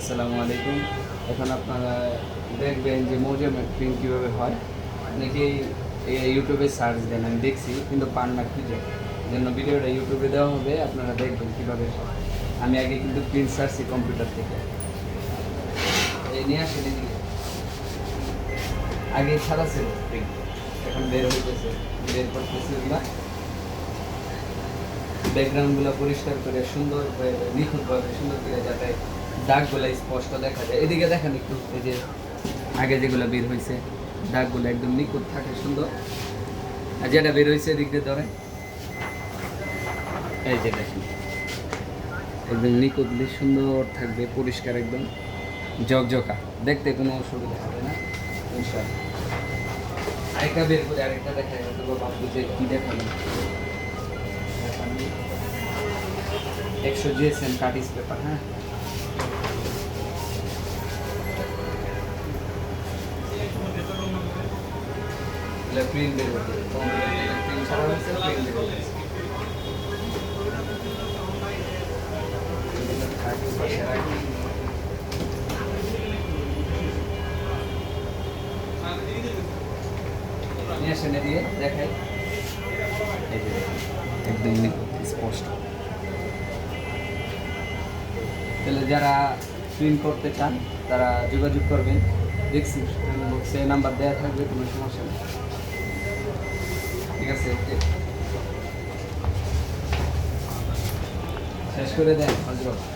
আসসালামু আলাইকুম। এখন আপনারা দেখবেন যে মৌজাম প্রিন্ট কীভাবে হয়। অনেকেই ইউটিউবে সার্চ দেন, আমি দেখছি, কিন্তু পান না খুঁজে। জন্য ভিডিওটা ইউটিউবে দেওয়া হবে, আপনারা দেখবেন কীভাবে আমি আগে কিন্তু প্রিন্ট সার্চি কম্পিউটার থেকে। এই নিয়ে আসেন আগে ছাড়া ছিল এখন বের হইতেছে, বের করতেছে এগুলা ব্যাকগ্রাউন্ডগুলো পরিষ্কার করে, সুন্দর করে, নিখুঁতভাবে সুন্দর করে যাতে দাগগুলো স্পষ্ট দেখা যায়। এদিকে দেখেন একটু, এই যে আগে যেগুলো বের হয়েছে, দাগগুলো একদম নিখুঁত থাকে, সুন্দর। আর যেটা বের হয়েছে এদিক দিয়ে ধরে এই যে দেখেন, একদম নিখুঁতলি সুন্দর থাকবে, পরিষ্কার একদম জকজকা দেখতে কোনো অসুবিধা হবে না, ইনশাআল্লাহ। আরেকটা বের করে আরেকটা দেখাই হয়তো ভাববো যে কী দেখানো একশো জিএসএম কাটিস পেপার হ্যাঁ? আসেন দিয়ে দেখাই। এই যে একদম তাহলে যারা প্রিন্ট করতে চান, তারা যোগাযোগ করবেন। দেখছি বক্সে নাম্বার দেওয়া থাকবে, কোনো সমস্যা নেই। ঠিক আছে শেষ করে দেন হজরত।